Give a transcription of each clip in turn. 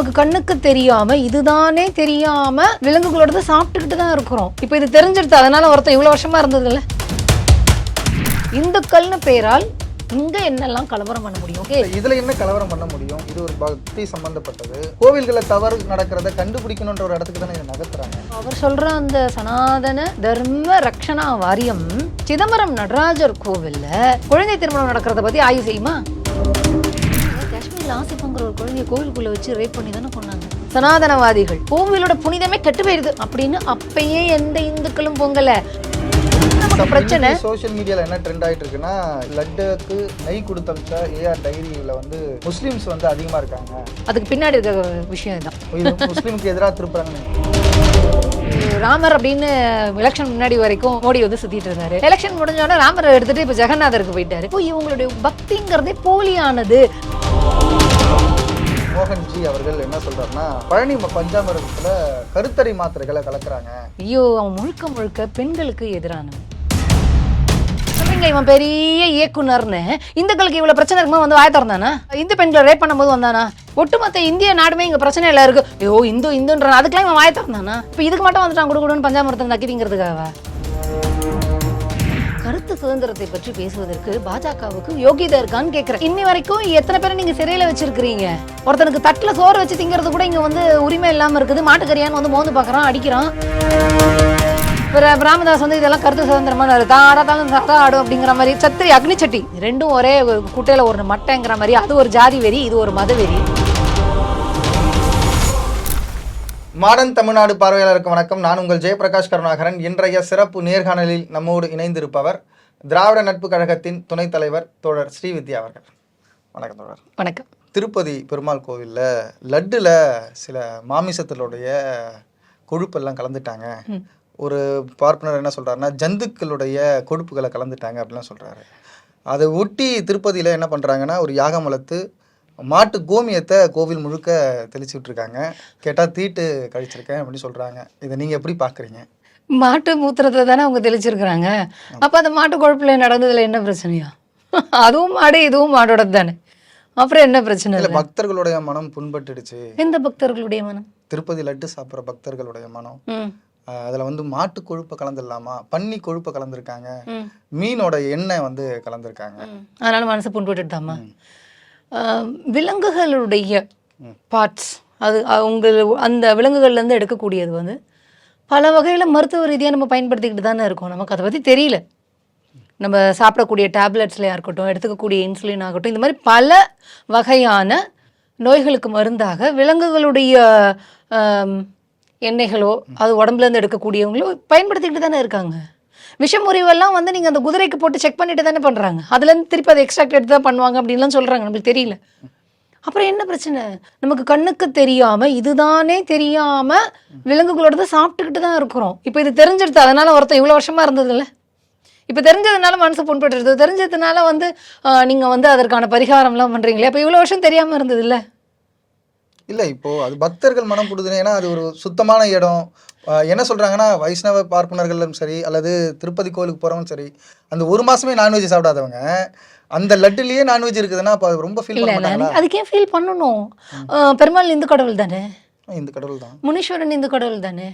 நமக்கு கண்ணுக்கு தெரியாம இதுதானே தெரியாம விலங்குகளோட சாப்பிட்டுக்கிட்டு தான் இருக்கிறோம். இப்போ இது தெரிஞ்சிருது அதனால ஒருத்தன் இவ்வளவு வருஷமா இருந்ததுல்ல? இந்துக்கள்னு பேரால் இங்க என்னெல்லாம் கலவரம் பண்ண முடியும்? ஓகே? இதுல என்ன கலவரம் பண்ண முடியும்? இது ஒரு பக்தி சம்பந்தப்பட்டது. கோவில்களை தவறு நடக்கிறத கண்டுபிடிக்கணுன்ற ஒரு இடத்துக்கு தானே இதை நகர்த்துறாங்க. அவர் சொல்ற அந்த சனாதன தர்ம ரக்ஷணா வாரியம் சிதம்பரம் நடராஜர் கோவில்ல குழந்தை திருமணம் நடக்கிறத பத்தி ஆய்வு செய்யுமா? ஆசிஃபங்கிற ஒரு குழந்தைய கோவிலுக்குள்ள வச்சு ரேப் பண்ணி தானே கொண்டாங்க சனாதனவாதிகள். கோவிலோட புனிதமே கெட்டு போயிருது. அப்படின்னு அப்பயே எந்த இந்துக்களும் பொங்கல. பிரச்சனை. சோஷியல் மீடியால என்ன ட்ரெண்ட் ஆயிட்டு இருக்குன்னா லட்டுக்கு நெய் கொடுத்து அமிச்சா ஏஆர் டைரியில வந்து முஸ்லிம்ஸ் வந்து அதிகமா இருக்காங்க. அதுக்கு பின்னாடி இருக்க விஷயம் இதுதான். இது முஸ்லிமுக்கு எதிராக திருப்புறாங்க ராமர் அப்படின்னு எலெக்ஷன் முன்னாடி வரைக்கும் மோடி வந்து சுத்திட்டு இருந்தாரு. எலெக்ஷன் முடிஞ்சோடனே ராமரை எடுத்துட்டு இப்ப ஜெகநாதருக்கு போயிட்டாரு. இப்போ இவங்களுடைய பக்திங்கிறதே போலியானது. மோகன்ஜி அவர்கள் என்ன சொல்றாருன்னா பழனி பஞ்சாமிரதத்துல கருத்தறி மாத்திரைகளை கலக்குறாங்க. ஐயோ அவன் முழுக்க முழுக்க பெண்களுக்கு எதிரானவன். சொல்லுங்க இவன் பெரிய இயக்குனர்னு. இந்துக்களுக்கு இவ்வளவு பிரச்சனை இருக்கும்போது வந்து வாய திறந்தானா? இந்து பெண்களை ரேப் பண்ணும்போது வந்தானா? ஒட்டுமொத்த இந்திய நாடுமே இங்க பிரச்சனை இல்ல இருக்கு. ஐயோ இந்து இந்துன்ற அதுக்கெல்லாம் இவன் வாய திறந்தானா? இப்போ இதுக்கு மட்டும் வந்துட்டான் கொடுக்கணும்னு பஞ்சாமிரதம் நக்கிவிங்கிறதுக்காக கருத்து சுதந்திரத்தை பற்றி பேசுவதற்கு பாஜகவுக்கு யோகிதா இருக்கான்னு கேக்குறேன் இன்னி வரைக்கும் எத்தனை பேரை நீங்க சிறையில வச்சிருக்கிறீங்க? ஒருத்தனுக்கு தட்டுல சோறு வச்சு திங்கிறது கூட இங்க வந்து உரிமை இல்லாம இருக்குது. மாட்டுக்கறியான்னு வந்து மோந்து பாக்குறான் அடிக்கிறான். ராமதாஸ் வந்து இதெல்லாம் கருத்து சுதந்திரமான தான் ஆடாதாலும் ஆடும் அப்படிங்கிற மாதிரி சத்திரி அக்னி சட்டி. ரெண்டும் ஒரே ஒரு குட்டையில ஒரு மட்டைங்கிற மாதிரி. அது ஒரு ஜாதி வெறி இது ஒரு மத வெறி. மாடர்ன் தமிழ்நாடு பார்வையாளருக்கு வணக்கம். நான் உங்கள் ஜெயபிரகாஷ் கருணாகரன். இன்றைய சிறப்பு நேர்காணலில் நம்மோடு இணைந்திருப்பவர் திராவிட நட்பு கழகத்தின் துணைத் தலைவர் தோழர் ஸ்ரீவித்யா அவர்கள். வணக்கம் தோழர். வணக்கம். திருப்பதி பெருமாள் கோவிலில் லட்டில் சில மாமிசத்தினுடைய கொழுப்பெல்லாம் கலந்துட்டாங்க. ஒரு பார்ப்பனர் என்ன சொல்றாருன்னா ஜந்துக்களுடைய கொழுப்புகளை கலந்துட்டாங்க அப்படிலாம் சொல்றாரு. அதை ஒட்டி திருப்பதியில் என்ன பண்ணுறாங்கன்னா ஒரு யாகம் வளர்த்து மாட்டு கோமியத்தை கோவில் முழுக்க தெளிச்சு விட்டுருக்காங்க கேட்டால் தீட்டு கழிச்சிருக்கேன் அப்படின்னு சொல்கிறாங்க இதை நீங்கள் எப்படி பார்க்குறீங்க மாட்டு மூத்திரத்தை தானே அவங்க தெளிச்சிருக்கிறாங்க. அப்ப அந்த மாட்டு குழப்பில் நடந்ததுல என்ன பிரச்சனையா? அதுவும் மாடு இதுவும் மாடோட தானே. அப்புறம் என்ன பிரச்சனை இல்லை? பக்தர்களுடைய மனம் புண்பட்டுடுச்சு. எந்த பக்தர்களுடைய மனம்? திருப்பதி லட்டு சாப்பிட்ற பக்தர்களுடைய மனம். அதுல வந்து மாட்டு கொழுப்பை கலந்துடலாமா? பன்னி கொழுப்பை கலந்துருக்காங்க. மீனோட எண்ணெய் வந்து கலந்துருக்காங்க. அதனால மனசு புண்பட்டுட்டாமா விலங்குகளுடைய பார்ட்ஸ் அது அவங்க அந்த விலங்குகள்ல இருந்து எடுக்கக்கூடியது வந்து பல வகையில் மருத்துவ ரீதியாக நம்ம பயன்படுத்திக்கிட்டு தானே இருக்கோம். நமக்கு அதை பற்றி தெரியல. நம்ம சாப்பிடக்கூடிய டேப்லெட்ஸ்லையாக இருக்கட்டும் எடுத்துக்கக்கூடிய இன்சுலின் ஆகட்டும் இந்த மாதிரி பல வகையான நோய்களுக்கு மருந்தாக விலங்குகளுடைய எண்ணெய்களோ அது உடம்புலேருந்து எடுக்கக்கூடியவங்களோ பயன்படுத்திக்கிட்டு தானே இருக்காங்க. விஷமுறிவெல்லாம் வந்து நீங்கள் அந்த குதிரைக்கு போட்டு செக் பண்ணிட்டு தானே பண்ணுறாங்க அதுலேருந்து திருப்பி அதை எக்ஸ்ட்ராக்ட் எடுத்து தான் பண்ணுவாங்க அப்படின்லாம் சொல்கிறாங்க நம்மளுக்கு தெரியல. அப்புறம் என்ன பிரச்சனை? நமக்கு கண்ணுக்கு தெரியாம இதுதானே தெரியாம விலங்குகளோட சாப்பிட்டுக்கிட்டு தான் இருக்கிறோம். இப்போ இது தெரிஞ்சிருது அதனால ஒருத்தன் இவ்வளோ வருஷமா இருந்ததில்ல? இப்போ தெரிஞ்சதுனால மனசு புண்பட்டுருது. தெரிஞ்சதுனால வந்து நீங்கள் வந்து அதற்கான பரிகாரம்லாம் பண்ணுறீங்களே அப்போ இவ்வளோ வருஷம் தெரியாமல் இருந்தது இல்ல இல்ல இப்போ அது பக்தர்கள் மனம் புடுதுன்னு ஏன்னா அது ஒரு சுத்தமான இடம். என்ன சொல்றாங்கன்னா வைஷ்ணவ பார்ப்பனர்களும் சரி அல்லது திருப்பதி கோயிலுக்கு போறவங்க சரி அந்த ஒரு மாசமே நான்வெஜ் சாப்பிடாதவங்க அந்த லட்டுலயே நான்வெஜ் இருக்குதுன்னா அப்போ ரொம்ப ஃபீல் பண்ண அதுக்கே ஃபீல் பண்ணணும்? பெருமாள் இந்து கடவுள் தானே? இந்த கடவுள் தான். முனீஸ்வரன் இந்து கடவுள் தானே?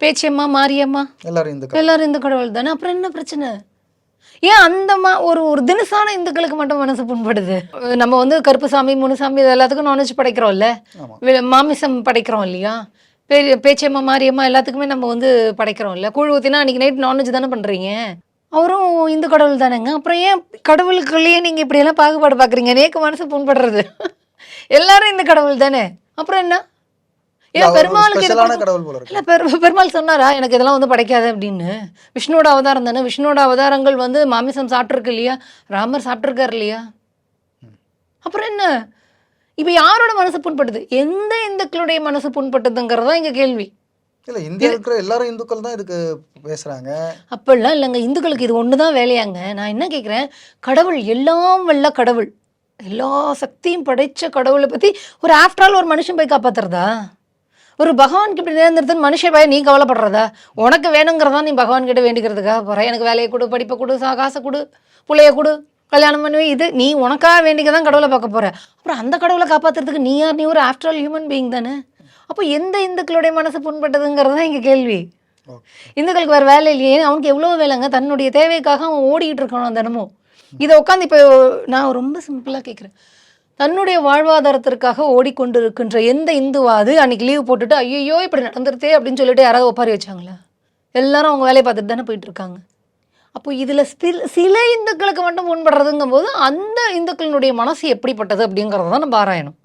பேச்சியம்மா மாரியம்மா? எல்லாரும் இந்த எல்லாரும் இந்து கடவுள் தானே? அப்புறம் என்ன பிரச்சனை? ஏன் அந்த மா ஒரு ஒரு தினசான இந்துக்களுக்கு மட்டும் மனசு புண்படுது? நம்ம வந்து கருப்புசாமி முனுசாமி இது எல்லாத்துக்கும் நான்வெஜ் படைக்கிறோம்ல. மாமிசம் படைக்கிறோம் இல்லையா? பெரிய பேச்சியம்மா மாரியம்மா எல்லாத்துக்குமே நம்ம வந்து படைக்கிறோம் இல்ல கூழ் ஊத்தினா அன்னைக்கு நைட் நான்வெஜ் தானே பண்றீங்க? அவரும் இந்து கடவுள் தானேங்க. அப்புறம் ஏன் கடவுளுக்குள்ளேயே நீங்க இப்படி எல்லாம் பாகுபாடு பாக்குறீங்க? நேக்கு மனசு புண்படுறது. எல்லாரும் இந்த கடவுள் தானே. அப்புறம் என்ன? பெருமாளுக்கு பெருமாள் சொன்னாரா எனக்கு இதெல்லாம் வந்து படைக்காது அப்படின்னு. விஷ்ணுவோட அவதாரம் தானே? விஷ்ணுவோட அவதாரங்கள் வந்து மாமிசம் சாப்பிட்ருக்கு இல்லையா? ராமர் சாப்பிட்ருக்காரு இல்லையா? அப்புறம் என்ன? இப்போ யாரோட மனசு புண்பட்டது எந்த இந்துக்களுடைய மனசு புண்பட்டதுங்கிறது தான் இங்க கேள்வி. இல்ல இந்தியா இருக்கிற எல்லாரும் இந்துக்கள் தான் இதுக்கு பேசுறாங்க. அப்படிலாம் இல்லைங்க இந்துக்களுக்கு இது ஒன்று தான் வேலையாங்க. நான் என்ன கேட்குறேன் கடவுள் எல்லாம் வல்ல கடவுள். எல்லா சக்தியும் படைச்ச கடவுளை பற்றி ஒரு ஆஃப்டர் ஆல் ஒரு மனுஷன் போய் காப்பாத்துறதா? ஒரு பகவான்க்கு இப்படி நேர்ந்துருதுன்னு மனுஷன் பய நீ கவலைப்படுறதா? உனக்கு வேணுங்கிறதா நீ பகவான் கிட்ட வேண்டிக்கிறதுக்காக போற? எனக்கு வேலையை கொடு படிப்பை கொடு காசை கொடு பிள்ளைய கொடு கல்யாணம் பண்ணுவே இது நீ உனக்காக வேண்டிக்க தான் கடவுளை பார்க்க போற. அப்புறம் அந்த கடவுளை காப்பாத்துறதுக்கு நீ யார்? நீ ஒரு ஆஃப்டர் ஆல் ஹியூமன் பீயிங் தானே. அப்போ எந்த இந்துக்களுடைய மனசு புண்பட்டதுங்கிறது தான் இங்கே கேள்வி. இந்துக்களுக்கு வேறு வேலை இல்லையே. அவனுக்கு எவ்வளோ வேலைங்க? தன்னுடைய தேவைக்காக அவன் ஓடிக்கிட்டு இருக்கணும் தினமும். இதை உட்காந்து இப்போ நான் ரொம்ப சிம்பிளாக கேட்குறேன் தன்னுடைய வாழ்வாதாரத்திற்காக ஓடிக்கொண்டிருக்கின்ற எந்த இந்துவாது அன்னைக்கு லீவ் போட்டுட்டு ஐயோ இப்படி நடந்துருதே அப்படின்னு சொல்லிட்டு யாராவது ஒப்பாரி வச்சாங்களா? எல்லாரும் அவங்க வேலையை பார்த்துட்டு தானே போயிட்டு இருக்காங்க. அப்போ இதில் சில இந்துக்களுக்கு மட்டும் புண்படுறதுங்கும் போது அந்த இந்துக்களினுடைய மனசு எப்படிப்பட்டது அப்படிங்கிறத தான் நம்ம ஆராயணும்.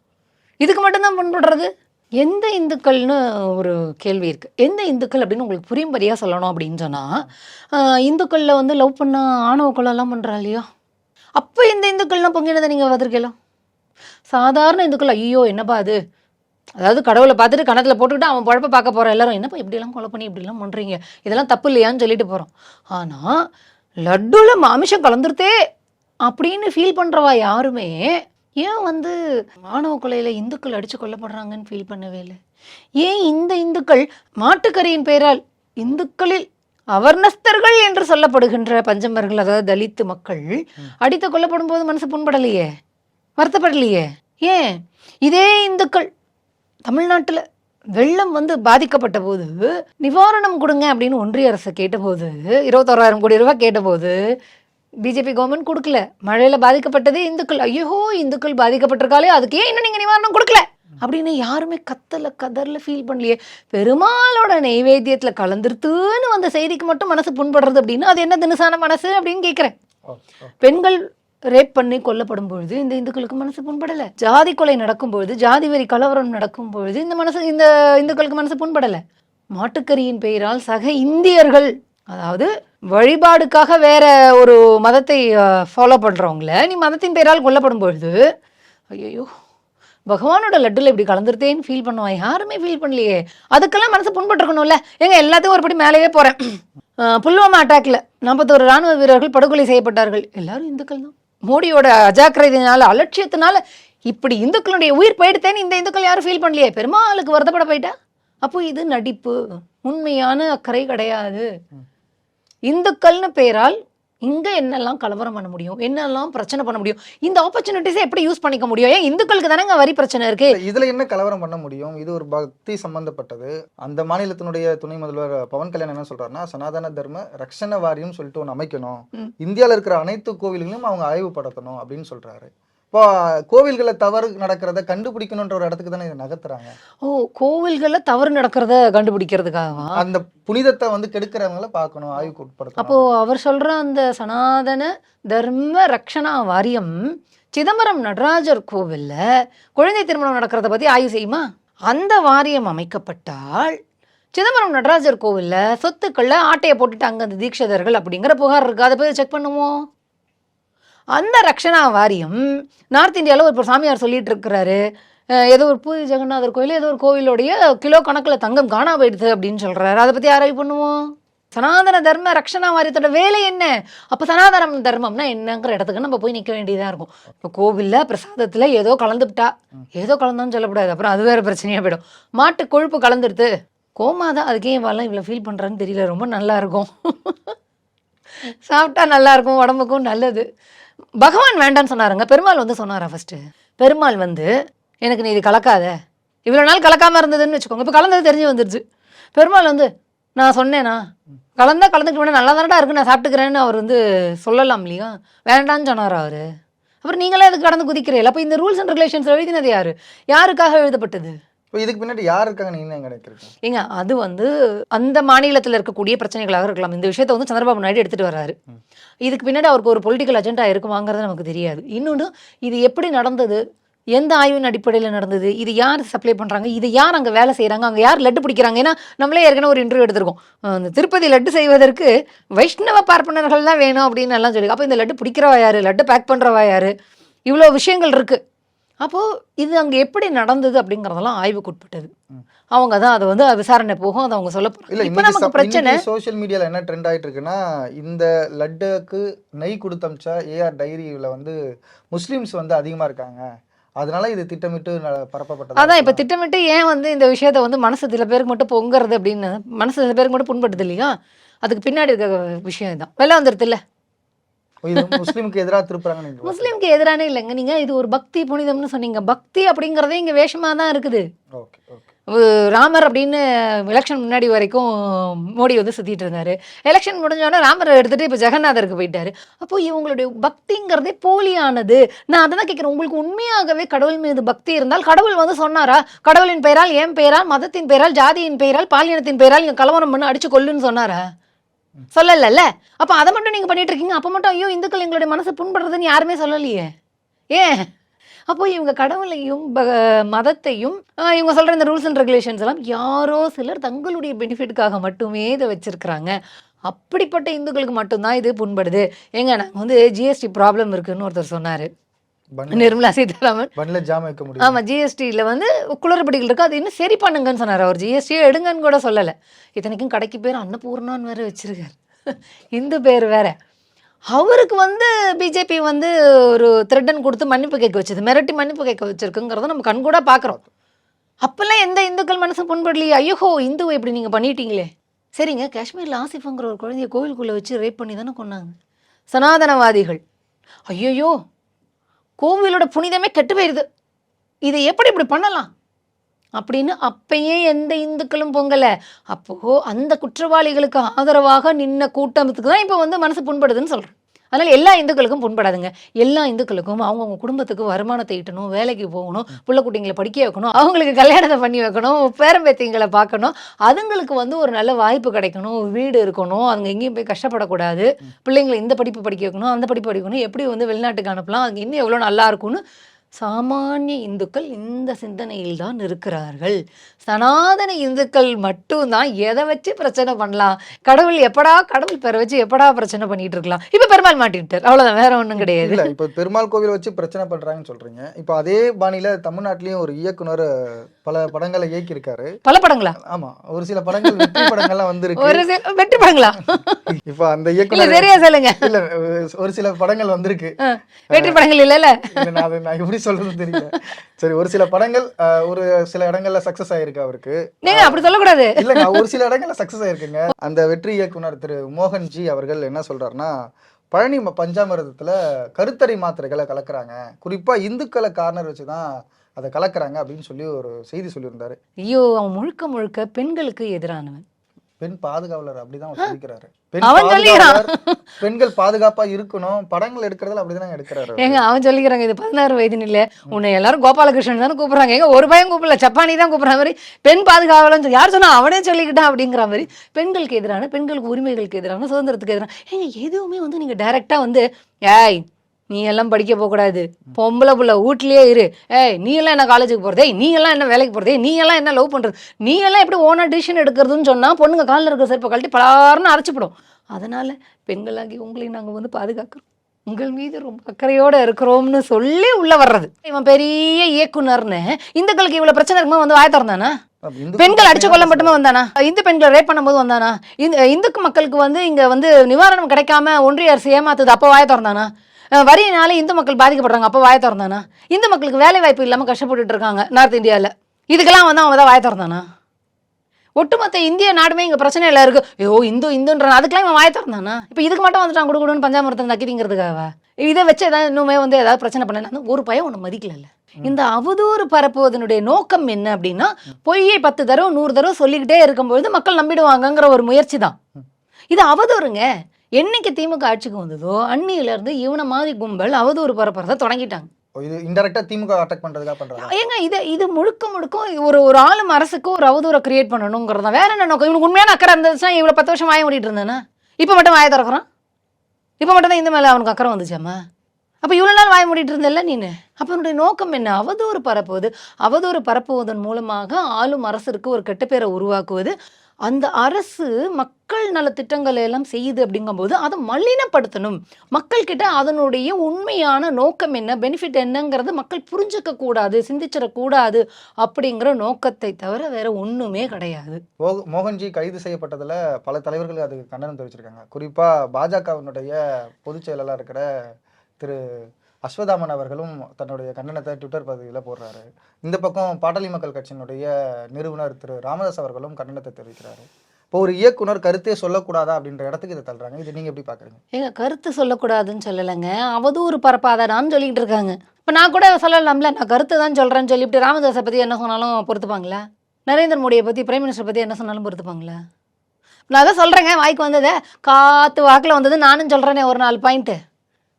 இதுக்கு மட்டும்தான் முன்படுறது எந்த இந்துக்கள்னு ஒரு கேள்வி இருக்குது எந்த இந்துக்கள் அப்படின்னு உங்களுக்கு புரியும்படியாக சொல்லணும் அப்படின்னு சொன்னால் இந்துக்களில் வந்து லவ் பண்ண ஆணவ கொலைலாம் பண்ணுறா இல்லையா? அப்போ இந்த இந்துக்கள்லாம் பொங்கினதை நீங்கள் வந்திருக்கலாம் சாதாரண இந்துக்கள் ஐயோ என்னப்பா அது? அதாவது கடவுளை பார்த்துட்டு கணத்தில் போட்டுக்கிட்டு அவன் பழப்ப பார்க்க போகிறோம் எல்லாரும் என்னப்பா இப்படிலாம் கொலை பண்ணி இப்படிலாம் பண்ணுறீங்க இதெல்லாம் தப்பு இல்லையான்னு சொல்லிட்டு போகிறோம் ஆனால் லட்டுல மாமிஷம் கலந்துருத்தே அப்படின்னு ஃபீல் பண்ணுறவா யாருமே ஏன் வந்து மாணவ கொலையில் இந்துக்கள் அடித்து கொல்லப்படுறாங்கன்னு ஃபீல் பண்ணவே இல்லை? ஏன் இந்த இந்துக்கள் மாட்டுக்கறியின் பெயரால் இந்துக்களில் அவர்ணஸ்தர்கள் என்று சொல்லப்படுகின்ற பஞ்சமர்கள் அதாவது தலித்து மக்கள் அடித்து கொல்லப்படும் போது மனசு புண்படலையே? வருத்தப்படலையே? ஏன்? இதே இந்துக்கள் தமிழ்நாட்டில் வெள்ளம் வந்து பாதிக்கப்பட்ட போது நிவாரணம் கொடுங்க அப்படின்னு ஒன்றிய அரசு கேட்டபோது இருபத்தோராயிரம் கோடி ரூபாய் கேட்டபோது பிஜேபி கவர்மெண்ட் கொடுக்கல. மழையில் பாதிக்கப்பட்டதே இந்துக்கள். ஐயோ இந்துக்கள் பாதிக்கப்பட்டிருக்காலே அதுக்கு ஏன் இன்னும் நீங்கள் நிவாரணம் கொடுக்கல? அப்படின்னு யாருமே கத்தல கதர்ல ஃபீல் பண்ணலையே. பெருமாளோட நெய்வேத்தியத்தில் கலந்துருத்துன்னு வந்த செய்திக்கு மட்டும் மனசு புண்படுறது அப்படின்னா அது என்ன தினசான மனசு அப்படின்னு கேட்குறேன் பெண்கள் ரேப் பண்ணி கொல்லப்படும் பொழுது இந்த இந்துக்களுக்கு மனசு புண்படலை. ஜாதி கொலை நடக்கும் பொழுது ஜாதி வெறி கலவரம் நடக்கும் பொழுது இந்த மனசு இந்த இந்துக்களுக்கு மனசு புண்படலை. மாட்டுக்கறியின் பெயரால் சக இந்தியர்கள் அதாவது வழிபாடுக்காக வேற ஒரு மதத்தை ஃபாலோ பண்றவங்கள நீ மதத்தின் பெயரால் கொல்லப்படும் பொழுது ஐயோ பகவானோட லட்டுல இப்படி கலந்துருத்தேன்னு ஃபீல் பண்ணுவான். யாருமே ஃபீல் பண்ணலையே. அதுக்கெல்லாம் மனசு புண்பட்டுருக்கணும்ல. எங்க எல்லாத்தையும் ஒருபடி மேலேயே போறேன். புல்வாமா அட்டாக்ல நாற்பத்தோரு ராணுவ வீரர்கள் படுகொலை செய்யப்பட்டார்கள். எல்லாரும் இந்துக்கள் தான். மோடியோட அஜாக்கிரதையினால அலட்சியத்தினால இப்படி இந்துக்களுடைய உயிர் போயிடுத்தேன்னு இந்த இந்துக்கள் யாரும் ஃபீல் பண்ணலையே? பெருமாளுக்கு வருத்தப்பட போயிட்டா? அப்போ இது நடிப்பு. உண்மையான அக்கறை கிடையாது. இந்துக்கள்னு பெயரால் இங்க என்னெல்லாம் கலவரம் பண்ண முடியும்? என்னெல்லாம் பிரச்சனை பண்ண முடியும்? இந்த ஆப்பர்ச்சுனிட்டிஸை எப்படி யூஸ் பண்ணிக்க முடியும்? ஏன் இந்துக்களுக்கு தானேங்க வரி பிரச்சனை இருக்கு? இதுல என்ன கலவரம் பண்ண முடியும்? இது ஒரு பக்தி சம்பந்தப்பட்டது. அந்த மாநிலத்தினுடைய துணை முதல்வர் பவன் கல்யாண் என்ன சொல்றாருன்னா சனாதன தர்ம ரக்ஷண வாரியம் சொல்லிட்டு ஒன்று அமைக்கணும். ம். இந்தியால இருக்கிற அனைத்து கோவில்களையும் அவங்க ஆய்வுபடுத்தணும் அப்படின்னு சொல்றாரு. இப்போ கோவில்களை தவறு நடக்கிறத கண்டுபிடிக்கணுன்ற ஒரு இடத்துக்கு தானே இதை நகர்த்துறாங்க. ஓ கோவில்கள்ல தவறு நடக்கிறத கண்டுபிடிக்கிறதுக்காகவா? அந்த புனிதத்தை வந்து கெடுக்கிறவங்கள பார்க்கணும் ஆய்வுக்கு உட்படுத்தணும். அப்போ அவர் சொல்ற அந்த சனாதன தர்ம ரக்ஷணா வாரியம் சிதம்பரம் நடராஜர் கோவில்ல குழந்தை திருமணம் நடக்கிறத பத்தி ஆய்வு செய்யுமா? அந்த வாரியம் அமைக்கப்பட்டால் சிதம்பரம் நடராஜர் கோவில்ல சொத்துக்கள்ல ஆட்டையை போட்டுட்டாங்க அந்த தீட்சிதர்கள் அப்படிங்கிற புகார் இருக்கு. அதை போய் செக் பண்ணுவோம். அந்த ரக்ஷணா வாரியம் நார்த் இந்தியாவில் ஒரு சாமியார் சொல்லிட்டு இருக்கிறாரு ஏதோ ஒரு பூரி ஜெகநாதர் கோயில் ஏதோ ஒரு கோவிலுடைய கிலோ கணக்கில் தங்கம் காணா போயிடுது அப்படின்னு சொல்கிறாரு அதை பற்றி ஆராய்வு பண்ணுவோம்? சனாதன தர்ம ரக்ஷணா வாரியத்தோட வேலை என்ன? அப்போ சனாதனம் தர்மம்னா என்னங்கிற இடத்துக்கு நம்ம போய் நிற்க வேண்டியதாக இருக்கும். இப்போ கோவிலில் பிரசாதத்தில் ஏதோ கலந்துவிட்டா ஏதோ கலந்தான்னு சொல்லக்கூடாது. அப்புறம் அது வேறு பிரச்சனையாக போயிடும். மாட்டு கொழுப்பு கலந்துடுது கோமாதான் அதுக்கே இவெல்லாம் இவ்வளோ ஃபீல் பண்ணுறான்னு தெரியல. ரொம்ப நல்லாயிருக்கும் சாப்பிட்டா நல்லாயிருக்கும் உடம்புக்கும் நல்லது. பகவான் வேண்டான்னு சொன்னாருங்க. பெருமாள் வந்து சொன்னாரா ஃபர்ஸ்ட் பெருமாள் வந்து எனக்கு நீ இது கலக்காத. இவ்வளோ நாள் கலக்காமல் இருந்ததுன்னு வச்சுக்கோங்க. இப்போ கலந்தது தெரிஞ்சு வந்துருச்சு. பெருமாள் வந்து நான் சொன்னேனா? கலந்தா கலந்துக்கிட்டு நல்லா தானடா இருக்கு. நான் சாப்பிட்டுக்கிறேன்னு அவர் வந்து சொல்லலாம் இல்லையா? வேண்டான்னு சொன்னாரா அவர்? அப்புறம் நீங்களே அதுக்கு கடந்து குதிக்கிறீர்கள். அப்போ இந்த ரூல்ஸ் அண்ட் ரெகுலேஷன்ஸ் எழுதினது யார்? யாருக்காக எழுதப்பட்டது? இப்போ இதுக்கு பின்னாடி யார் இருக்காங்க நீங்க நினைக்கிறீங்க? ஏங்க அது வந்து அந்த மாநிலத்தில் இருக்கக்கூடிய பிரச்சனைகளாக இருக்கலாம். இந்த விஷயத்தை வந்து சந்திரபாபு நாயுடு எடுத்துட்டு வர்றாரு. இதுக்கு பின்னாடி அவருக்கு ஒரு பொலிட்டிக்கல் அஜெண்டா இருக்குமாங்கிறது நமக்கு தெரியாது. இன்னொன்று இது எப்படி நடந்தது? எந்த ஆய்வின் அடிப்படையில் நடந்தது? இது யார் சப்ளை பண்ணுறாங்க இது யார் அங்கே வேலை செய்கிறாங்க அங்கே யார் லட்டு பிடிக்கிறாங்க? ஏன்னா நம்மளே ஏற்கனவே ஒரு இன்டர்வியூ எடுத்திருக்கோம். அஹ் இந்த திருப்பதி லட்டு செய்வதற்கு வைஷ்ணவ பார்ப்பனர்கள் தான் வேணும் அப்படின்னு எல்லாம் சொல்லி அப்போ இந்த லட்டு பிடிக்கிறவா யார்? லட்டு பேக் பண்ணுறவா யார்? இவ்வளோ விஷயங்கள் இருக்குது அப்போது இது அங்கே எப்படி நடந்தது அப்படிங்கிறதெல்லாம் ஆய்வுக்கு உட்பட்டது அவங்க தான் அதை வந்து விசாரணை போகும் அதை அவங்க சொல்ல இல்ல இப்போ நமக்கு பிரச்சனை சோஷியல் மீடியால என்ன ட்ரெண்ட் ஆயிட்டு இருக்குன்னா இந்த லட்டுக்கு நெய் கொடுத்தமிச்சா ஏஆர் டைரியில வந்து முஸ்லிம்ஸ் வந்து அதிகமா இருக்காங்க. அதனால இது திட்டமிட்டு பரப்பப்பட்டதா அதான் இப்போ திட்டமிட்டு ஏன் வந்து இந்த விஷயத்த வந்து மனசு சில பேருக்கு மட்டும் பொங்குறது அப்படின்னு மனசு சில பேருக்கு மட்டும் புண்படுது இல்லையா? அதுக்கு பின்னாடி இருக்க விஷயம் இதுதான் வெள்ளம் வந்துடுது இல்லை? இது முஸ்லீமுக்கு எதிராக திருப்புறாங்கன்னு நீங்க முஸ்லீமுக்கு எதிரானே இல்லைங்க. நீங்க இது ஒரு பக்தி புனிதம்னு சொன்னீங்க. பக்தி அப்படிங்கிறதே இங்க வேஷமா தான் இருக்குது ராமர் அப்படின்னு எலெக்ஷன் முன்னாடி வரைக்கும் மோடி வந்து சுத்திட்டு இருந்தாரு. எலெக்ஷன் முடிஞ்சோடனே ராமரை எடுத்துட்டு இப்போ ஜெகநாதருக்கு போயிட்டாரு. அப்போ இவங்களுடைய பக்திங்கிறதே போலியானது. நான் அதை தான் கேட்குறேன் உங்களுக்கு உண்மையாகவே கடவுள் மீது பக்தி இருந்தால் கடவுள் வந்து சொன்னாரா? கடவுளின் பெயரால் என் பெயரால் மதத்தின் பெயரால் ஜாதியின் பெயரால் பாலினத்தின் பெயரால் இங்க கலவரம் பண்ணி அடிச்சு கொல்லுன்னு சொன்னாரா? சொல்லலைல்ல? அப்போ அதை மட்டும் நீங்கள் பண்ணிட்டு இருக்கீங்க. அப்போ மட்டும் ஐயோ இந்துக்கள் எங்களுடைய மனசு புண்படுறதுன்னு யாருமே சொல்லலையே. ஏன்? அப்போ இவங்க கடவுளையும் மதத்தையும் இவங்க சொல்கிற இந்த ரூல்ஸ் அண்ட் ரெகுலேஷன்ஸ் எல்லாம் யாரோ சிலர் தங்களுடைய பெனிஃபிட்டுக்காக மட்டுமே இதை வச்சிருக்கிறாங்க. அப்படிப்பட்ட இந்துக்களுக்கு மட்டும்தான் இது புண்படுது. ஏங்க நாங்கள் வந்து ஜிஎஸ்டி ப்ராப்ளம் இருக்குன்னு ஒருத்தர் சொன்னார். நிர்மலா சீதாராமன். பன்ல ஜாம் வைக்க முடியும் ஆமாம் ஜிஎஸ்டியில் வந்து குளறுபடிகள் இருக்கு. அது இன்னும் சரி பண்ணுங்கன்னு சொன்னார் அவர். ஜிஎஸ்டியை எடுங்கன்னு கூட சொல்லலை. இத்தனைக்கும் கடைக்கு பேர் அன்னபூர்ணான்னு வேற வச்சிருக்காரு. இந்து பேர் வேற. அவருக்கு வந்து பிஜேபி வந்து ஒரு த்ரெட்டன் கொடுத்து மன்னிப்பு கேட்க வச்சது. மிரட்டி மன்னிப்பு கேட்க வச்சிருக்குங்கிறத நம்ம கண்கூட பார்க்குறோம் அப்பெல்லாம் எந்த இந்துக்கள் மனசு புண்படலையே. ஐயோ இந்துவை இப்படி நீங்கள் பண்ணிட்டீங்களே. சரிங்க காஷ்மீரில் ஆசிஃபுங்கிற ஒரு குழந்தைய கோவிலுக்குள்ளே வச்சு ரேப் பண்ணி தானே கொன்னாங்க. சனாதனவாதிகள். ஐயோ கோவிலோட புனிதமே கெட்டு போயிடுது இதை எப்படி இப்படி பண்ணலாம்? அப்படின்னு அப்பயே எந்த இந்துக்களும் பொங்கலை. அப்போ அந்த குற்றவாளிகளுக்கு ஆதரவாக நின்ன கூட்டத்துக்கு தான் இப்போ வந்து மனசு புண்படுதுன்னு சொல்கிறேன் அதனால எல்லா இந்துக்களுக்கும் புண்படாதுங்க. எல்லா இந்துக்களுக்கும் அவங்கவுங்க குடும்பத்துக்கு வருமானத்தை ஈட்டணும் வேலைக்கு போகணும் புள்ள குட்டிங்களை படிக்க வைக்கணும் அவங்களுக்கு கல்யாணத்தை பண்ணி வைக்கணும் பேரம்பேத்திங்களை பார்க்கணும். அதுங்களுக்கு வந்து ஒரு நல்ல வாய்ப்பு கிடைக்கணும் வீடு இருக்கணும் அவங்க எங்கேயும் போய் கஷ்டப்படக்கூடாது. பிள்ளைங்களை இந்த படிப்பு படிக்க வைக்கணும் அந்த படிப்பு படிக்கணும் எப்படி வந்து வெளிநாட்டுக்கு அனுப்பலாம் அங்கே இன்னும் எவ்வளோ நல்லா இருக்கும்னு சாமானிய இந்துக்கள் இந்த சிந்தனையில் தான் இருக்கிறார்கள். சனாதன இந்துக்கள் மட்டும்தான் எதை வச்சு பிரச்சனை பண்ணலாம்? கடவுள் எப்படா கடவுள் பேரை வச்சு எப்படா பிரச்சனை பண்ணிட்டு இருக்கலாம்? இப்போ பெருமாள் மாட்டிட்டார் அவ்வளோதான் வேற ஒன்றும் கிடையாது. இல்ல இப்ப பெருமாள் கோவில் வச்சு பிரச்சனை பண்றாங்கன்னு சொல்றீங்க. இப்போ அதே பாணியில தமிழ்நாட்டிலயும் ஒரு இயக்குனர் பல படங்களை இயக்கியிருக்காரு. பல படங்களா? ஆமா ஒரு சில படங்கள் வெற்றி படங்கள்லாம் வந்திருக்கு. ஒரு சில வெற்றி படங்களா? இப்போ அந்த இல்ல இயக்குனர் சரியா சொல்லுங்க. இல்ல ஒரு சில படங்கள் வந்திருக்கு. வெற்றி படங்கள் இல்ல, அதை நான் எப்படி சொல்றது தெரியல. சரி ஒரு சில படங்கள் ஒரு சில இடங்கள்ல சக்சஸ் ஆயிருக்கு அவருக்கு. நீங்க அப்படி சொல்லக்கூடாது. இல்லங்க ஒரு சில இடங்கள்ல சக்சஸ் ஆயிருக்குங்க. அந்த வெற்றி இயக்குனர் திரு மோகன்ஜி அவர்கள் என்ன சொல்றாருன்னா பழனி பஞ்சாமிர்தத்துல கருத்தறி மாத்திரைகளை கலக்குறாங்க. குறிப்பா இந்துக்களை கார்னர் வச்சுதான் அதை கலக்குறாங்க அப்படின்னு சொல்லி ஒரு செய்தி சொல்லியிருந்தாரு. ஐயோ அவன் முழுக்க முழுக்க பெண்களுக்கு எதிரானவன். பெண் பாதுகாவலர் அப்படிதான் சொல்லிக்கிறாரு. அவன் சொல்லிக்கிறான். பெண்கள் பாதுகாப்பா இருக்கணும். படங்கள் எடுக்கிறதுல அப்படிதான் எடுக்கிறாரு. ஏங்க அவன் சொல்லிக்கிறாங்க இது பதினாறு வயது இல்ல உன்னை எல்லாரும் கோபாலகிருஷ்ணன் தானே கூப்பிடுறாங்க. ஏங்க ஒரு பையன் கூப்பிடல சப்பானி தான் கூப்பிடுற மாதிரி பெண் பாதுகாவலன்னு யார் சொன்னா அவனே சொல்லிக்கிட்டான் அப்படிங்கிற மாதிரி பெண்களுக்கு எதிரான பெண்களுக்கு உரிமைகளுக்கு எதிரான சுதந்திரத்துக்கு எதிரான. ஏங்க எதுவுமே வந்து நீங்க டைரக்டா வந்து ஏய் நீ எல்லாம் படிக்க போகக்கூடாது. பொம்பளை புள்ள வீட்லயே இரு. ஏய் நீ எல்லாம் என்ன காலேஜுக்கு போறதே? நீ எல்லாம் என்ன வேலைக்கு போறதே? நீ எல்லாம் என்ன லவ் பண்றது? நீ எல்லாம் எப்படி ஓனா டிசிஷன் எடுக்கிறதுன்னு சொன்னா பொண்ணுங்க காலில் இருக்க செருப்பை கழட்டி பலாருன்னு அரைச்சிப்படும். அதனால பெண்களாகி உங்களை நாங்க வந்து பாதுகாக்கிறோம். உங்கள் மீது ரொம்ப அக்கறையோட இருக்கிறோம்னு சொல்லி உள்ள வர்றது. இவன் பெரிய இயக்குனர்னு. இந்துக்களுக்கு இவ்வளவு பிரச்சனை இருக்கும்போது வந்து வாய திறந்தானா? பெண்கள் அடிச்சு கொல்ல மட்டுமே வந்தானா? இந்து பெண்களை ரேப் பண்ணும்போது வந்தானா? இந்த இந்துக்கு மக்களுக்கு வந்து இங்க வந்து நிவாரணம் கிடைக்காம ஒன்றிய அரசு ஏமாத்துது. அப்போ வாய திறந்தானா? வரியினால இந்து மக்கள் பாதிக்கப்படுறாங்க. அப்போ வாய திறந்தானா? இந்து மக்களுக்கு வேலை வாய்ப்பு இல்லாம கஷ்டப்பட்டுட்டு இருக்காங்க நார்த் இந்தியால. இதுக்கெல்லாம் வந்து அவன் தான் வாய திறந்தானா? ஒட்டுமொத்த இந்திய நாடுமே இங்க பிரச்சனை இல்லை இருக்கு. ஐயோ இந்து இந்துன்றான். அதுக்கெல்லாம் இவன் வாய திறந்தானா? இப்போ இதுக்கு மட்டும் வந்துட்டான் கொடுக்கணும்னு பஞ்சாமிரத்தை நக்கிரிங்கிறதுக்காக இதை வச்சு ஏதாவது இன்னுமே வந்து ஏதாவது பிரச்சனை பண்ண ஒரு பையன் ஒன்று மதிக்கல இந்த அவதூறு பரப்புவதனுடைய நோக்கம் என்ன அப்படின்னா பொய்யை பத்து தடவை நூறு தடவை சொல்லிக்கிட்டே இருக்கும்பொழுது மக்கள் நம்பிடுவாங்கங்கிற ஒரு முயற்சி தான். இது அவதூறுங்க. என்னைக்கு திமுக ஆட்சிக்கு வந்ததோ அன்னியில இருந்து இவனை மாதிரி கும்பல் அவதூறு பரப்புறதை தொடங்கிட்டாங்க. இது இன்டெரக்டா திமுக அட்டாக் பண்றதுக்காக பண்றாங்க ஏங்க இது இது முழுக்க முழுக்க ஒரு ஒரு ஆளும் அரசுக்கு ஒரு அவதூறை கிரியேட் பண்ணணுங்கிறது தான். வேற என்ன நோக்கம்? இவனுக்கு உண்மையான அக்கறை இருந்துச்சுன்னா இவ்வளோ பத்து வருஷம் வாய மூடிட்டு இருந்தானே? இப்போ மட்டும் வாய திறக்கிறான்? இப்போ மட்டும் தான் இந்த மேலே அவனுக்கு அக்கறை வந்துச்சாமா? அப்போ இவ்வளோ நாள் வாய மூடிட்டு இருந்தல்ல நீனு? அப்போ அவனுடைய நோக்கம் என்ன? அவதூறு பரப்புவது அவதூறு பரப்புவதன் மூலமாக ஆளும் அரசிற்கு ஒரு கெட்ட பேரை உருவாக்குவது அந்த அரசு மக்கள் நலத்திட்டங்களை எல்லாம் செய்யுது அப்படிங்கும்போது அதை மலினப்படுத்தணும். மக்கள்கிட்ட அதனுடைய உண்மையான நோக்கம் என்ன பெனிஃபிட் என்னங்கிறது மக்கள் புரிஞ்சுக்க கூடாது சிந்திச்சிடக்கூடாது அப்படிங்கிற நோக்கத்தை தவிர வேற ஒண்ணுமே கிடையாது. மோகன்ஜி கைது செய்யப்பட்டதுல பல தலைவர்கள் அதுக்கு கண்டனம் தெரிவிச்சிருக்காங்க. குறிப்பா பாஜகவினுடைய பொதுச் செயலாளர் இருக்கிற திரு அஸ்வதாமன் அவர்களும் தன்னுடைய கண்டனத்தை ட்விட்டர் பகுதியில் போடுறாரு. இந்த பக்கம் பாட்டாளி மக்கள் கட்சியினுடைய நிறுவனர் திரு ராமதாஸ் அவர்களும் கண்டனத்தை தெரிவிக்கிறாரு. இப்போ ஒரு இயக்குனர் கருத்தே சொல்லக்கூடாதா அப்படின்ற இடத்துக்கு இதை தள்ளுறாங்க. இதை நீங்க எப்படி பாக்குறீங்க? ஏங்க கருத்து சொல்லக்கூடாதுன்னு சொல்லலைங்க. அவதூறு பரப்பாதடான்னு சொல்லிக்கிட்டு இருக்காங்க. இப்போ நான் கூட சொல்லலாம்ல. நான் கருத்து தான் சொல்கிறேன்னு சொல்லிவிட்டு ராமதாஸை பற்றி என்ன சொன்னாலும் பொறுத்துப்பாங்களா? நரேந்திர மோடியை பற்றி பிரைம் மினிஸ்டர் பற்றி என்ன சொன்னாலும் பொறுத்துப்பாங்களா? நான் தான் சொல்கிறேங்க வாய்க்கு வந்ததே காற்று வாக்கில் வந்தது நானும் சொல்கிறேனே ஒரு நாலு பாயிண்ட்டு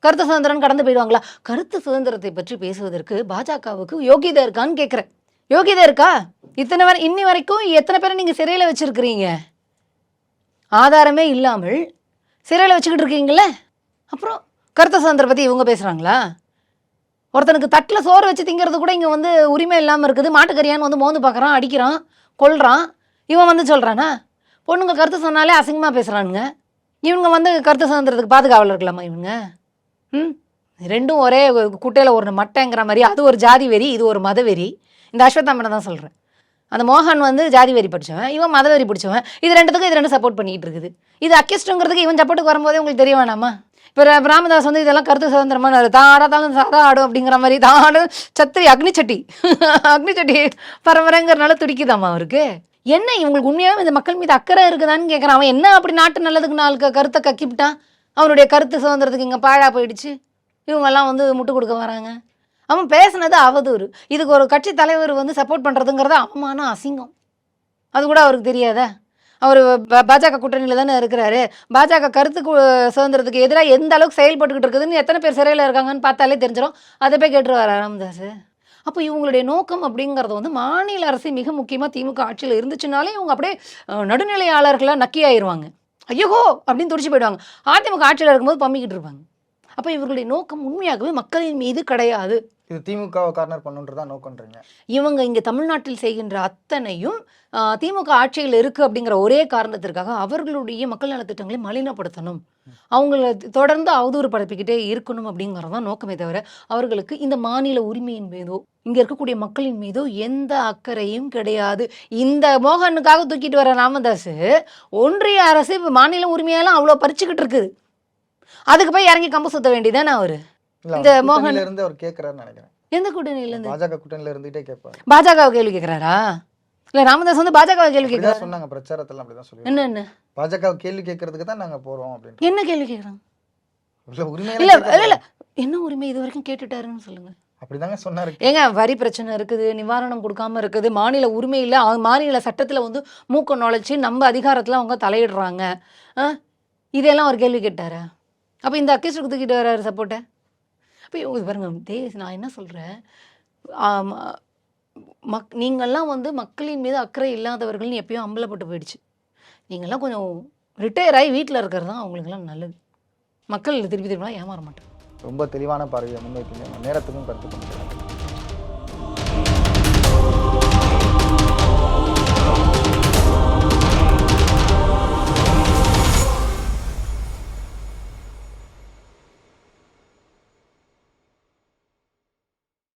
கருத்து சுதந்திரம் கடந்து போயிடுவாங்களா? கருத்து சுதந்திரத்தை பற்றி பேசுவதற்கு பாஜகவுக்கு யோகிதா இருக்கான்னு கேட்குறேன் யோகிதா இருக்கா? இத்தனை வரை இன்னி வரைக்கும் எத்தனை பேரை நீங்கள் சிறையில் வச்சுருக்கிறீங்க? ஆதாரமே இல்லாமல் சிறையில் வச்சுக்கிட்டு இருக்கீங்களே அப்புறம் கருத்து சுதந்திரம் பற்றி இவங்க பேசுகிறாங்களா ஒருத்தனுக்கு தட்டில் சோறு வச்சு திங்கிறது கூட இங்கே வந்து உரிமை இல்லாமல் இருக்குது. மாட்டுக்கறியான்னு வந்து மோந்து பார்க்குறான் அடிக்கிறான் கொல்றான். இவன் வந்து சொல்கிறானா பொண்ணுங்க கருத்து சொன்னாலே அசிங்கமாக பேசுகிறானுங்க இவங்க வந்து கருத்து சுதந்திரத்துக்கு பாதுகாவலர் இருக்கலாமா இவங்க? ம். ரெண்டும் ஒரே குட்டையில் ஒரு மட்டைங்கிற மாதிரி. அது ஒரு ஜாதி வெறி இது ஒரு மத வெறி. இந்த அஸ்வத்தாமனை தான் சொல்கிறேன் அந்த மோகன் வந்து ஜாதி வெறி படிச்சவன் இவன் மத வெறி பிடிச்சவன். இது ரெண்டுத்துக்கும் இது ரெண்டு சப்போர்ட் பண்ணிகிட்டு இருக்குது. இது அக்கிஸ்டுங்கிறதுக்கு இவன் சப்போர்ட்டுக்கு வரும்போதே உங்களுக்கு தெரிய வேணாமா? இப்போ ராமதாஸ் வந்து இதெல்லாம் கருத்து சுதந்திரமான தான் சாதா ஆடும் அப்படிங்கிற மாதிரி. தான் ஆடும் சத்திரி அக்னிச்சட்டி. அக்னிச்சட்டி அக்னி சட்டி பரம்பரைங்கிறனால துடிக்குதாம்மா அவருக்கு? என்ன இவங்களுக்கு உண்மையாகவே இந்த மக்கள் மீது அக்கறை இருக்குதான்னு கேட்குறான் அவன் என்ன அப்படி நாட்டு நல்லதுக்கு நாளுக்கு க- கருத்தை கக்கிவிட்டான்? அவனுடைய கருத்து சுதந்திரத்துக்கு இங்கே பாழா போயிடுச்சு. இவங்கெல்லாம் வந்து முட்டு கொடுக்க வராங்க. அவன் பேசுனது அவதூறு. இதுக்கு ஒரு கட்சி தலைவர் வந்து சப்போர்ட் பண்ணுறதுங்கிறது அவமானம் அசிங்கம். அது கூட அவருக்கு தெரியாதா? அவர் பாஜக கூட்டணியில் தானே இருக்கிறாரு. பாஜக கருத்து சுதந்திரத்துக்கு எதிராக எந்த அளவுக்கு செயல்பட்டுக்கிட்டு இருக்குதுன்னு எத்தனை பேர் சிறையில் இருக்காங்கன்னு பார்த்தாலே தெரிஞ்சிடும் அதை போய் கேட்டுருவார் ராமதாஸ் அப்போ இவங்களுடைய நோக்கம் அப்படிங்கிறது வந்து மாநில அரசு மிக முக்கியமாக திமுக ஆட்சியில் இருந்துச்சுனாலே இவங்க அப்படியே நடுநிலையாளர்களாக நக்கியாயிருவாங்க. ஐயோ அப்படின்னு துடிச்சு போயிடுவாங்க. அதிமுக ஆட்சியில் இருக்கும்போது பம்மிக்கிட்டு இருப்பாங்க. அப்போ இவர்களுடைய நோக்கம் உண்மையாகவே மக்களின் மீது கிடையாது. இது திமுகவை கார்னர் பண்ணுன்றதா நோக்கன்றீங்க? இவங்க இங்கே தமிழ்நாட்டில் செய்கின்ற அத்தனையும் திமுக ஆட்சியில் இருக்குது அப்படிங்கிற ஒரே காரணத்திற்காக அவர்களுடைய மக்கள் நலத்திட்டங்களை மலினப்படுத்தணும். அவங்கள தொடர்ந்து அவதூறு பரப்பிக்கிட்டே இருக்கணும் அப்படிங்கிறது தான் நோக்கமே தவிர அவர்களுக்கு இந்த மாநில உரிமையின் மீதோ இங்கே இருக்கக்கூடிய மக்களின் மீதோ எந்த அக்கறையும் கிடையாது. இந்த மோகனுக்காக தூக்கிட்டு வர ராமதாஸ் ஒன்றிய அரசு இப்ப மாநில உரிமையெல்லாம் அவ்வளோ பறிச்சுக்கிட்டு இருக்குது. அதுக்கு போய் இறங்கி கம்பு சுத்த வேண்டியதானே அவர்? இந்த மோகன் இருந்து அவர் கேட்கறாருன்னு நினைக்கிறேன். எந்த கூட்டணியிலேருந்து பாஜக கூட்டணியில இருந்துகிட்டே கேட்பாரு பாஜகவை கேள்வி கேட்குறாரா? இல்லை ராமதாஸ் வந்து பாஜகவை கேள்வி கேட்குறாரு? சொன்னாங்க பிரச்சாரத்துல அப்படிதான் சொல்லி என்ன என்ன? பாஜக கேள்வி கேட்கறதுக்கு தான் நாங்க போறோம் அப்படின்னு. என்ன கேள்வி கேட்குறாங்க? இல்ல இல்ல இல்ல. இல்ல என்ன உரிமை இது வரைக்கும் கேட்டுட்டாருன்னு சொல்லுங்க. அப்படிதாங்க சொன்னாரு. ஏங்க வரி பிரச்சனை இருக்குது நிவாரணம் கொடுக்காம இருக்குது மாநில உரிமையில் மாநில சட்டத்தில் வந்து மூக்க நுழைச்சி நம்ம அதிகாரத்தில் அவங்க தலையிடுறாங்க. இதெல்லாம் ஒரு கேள்வி கேட்டாரா? அப்போ இந்த அக்கேஷுக்கு தூக்கிட்டு வர்றாரு சப்போர்ட்டை? அப்போ இது பாருங்க தே நான் என்ன சொல்கிறேன் மக் நீங்கள்லாம் வந்து மக்களின் மீது அக்கறை இல்லாதவர்கள்னு எப்பயும் அம்பலப்பட்டு போயிடுச்சு. நீங்கள்லாம் கொஞ்சம் ரிட்டையர் ஆகி வீட்டில் இருக்கிறது தான் அவங்களுக்குலாம் நல்லது. மக்கள் திருப்பி திருப்பிலாம் ஏமாற மாட்டாங்க. ரொம்ப தெளிவான பார்வையை முன்வைத்தீங்க. நேரத்துக்கும் கருத்து பண்ணிக்கிறேன்